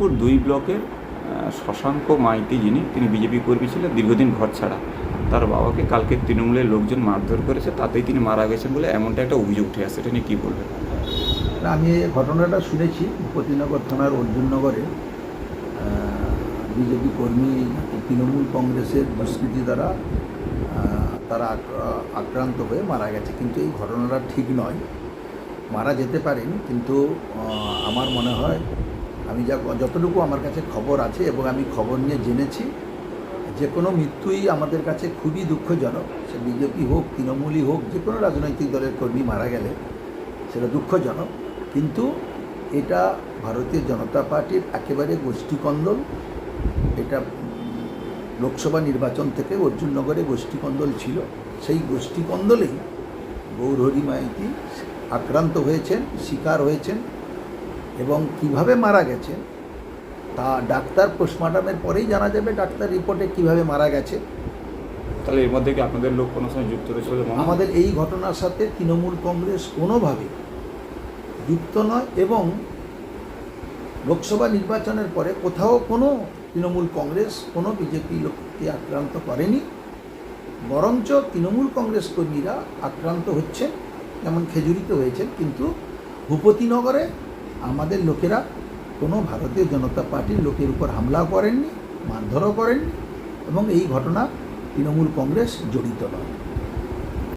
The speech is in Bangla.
দুই ব্লকের শশাঙ্ক মাইতি যিনি, তিনি বিজেপি কর্মী ছিলেন, দীর্ঘদিন ঘর ছাড়া। তার বাবাকে কালকে তৃণমূলের লোকজন মারধর করেছে, তাতেই তিনি মারা গেছেন বলে এমনটা একটা অভিযোগ উঠে আসছে। এটা নিয়ে কী বলবেন? আমি ঘটনাটা শুনেছি। ভূপতিনগর থানার অর্জুননগরে বিজেপি কর্মী তৃণমূল কংগ্রেসের দুষ্কৃতি দ্বারা তারা আক্রা- আক্রান্ত হয়ে মারা গেছে। কিন্তু এই ঘটনাটা ঠিক নয়। মারা যেতে পারেন, কিন্তু আমার মনে হয় আমি যা যতটুকু আমার কাছে খবর আছে এবং আমি খবর নিয়ে জেনেছি, যে কোনো মৃত্যুই আমাদের কাছে খুবই দুঃখজনক। সে বিজেপি হোক, তৃণমূলই হোক, যে কোনো রাজনৈতিক দলের কর্মী মারা গেলে সেটা দুঃখজনক। কিন্তু এটা ভারতীয় জনতা পার্টির একেবারে গোষ্ঠীকন্দল, এটা লোকসভা নির্বাচন থেকে অর্জুননগরে গোষ্ঠীকন্দল ছিল। সেই গোষ্ঠীকন্দলেই গৌরহরি মাইতি আক্রান্ত হয়েছেন, শিকার হয়েছেন। এবং কীভাবে মারা গেছে তা ডাক্তার পোস্টমর্টমের পরেই জানা যাবে ডাক্তার রিপোর্টে কীভাবে মারা গেছে। তাহলে এর মধ্যে কি আপনাদের লোক কোনো সময় যুক্ত রয়েছে আমাদের এই ঘটনার সাথে তৃণমূল কংগ্রেস কোনোভাবে যুক্ত নয় এবং লোকসভা নির্বাচনের পরে কোথাও কোনো তৃণমূল কংগ্রেস কোনো বিজেপি লোককে আক্রান্ত করেনি। বরঞ্চ তৃণমূল কংগ্রেস কর্মীরা আক্রান্ত হচ্ছে যেমন খেজুরিতে হয়েছেন কিন্তু ভূপতিনগরে আমাদের লোকেরা কোনো ভারতীয় জনতা পার্টির লোকের উপর হামলাও করেননি, মারধরও করেননি এবং এই ঘটনা তৃণমূল কংগ্রেস জড়িত নয়।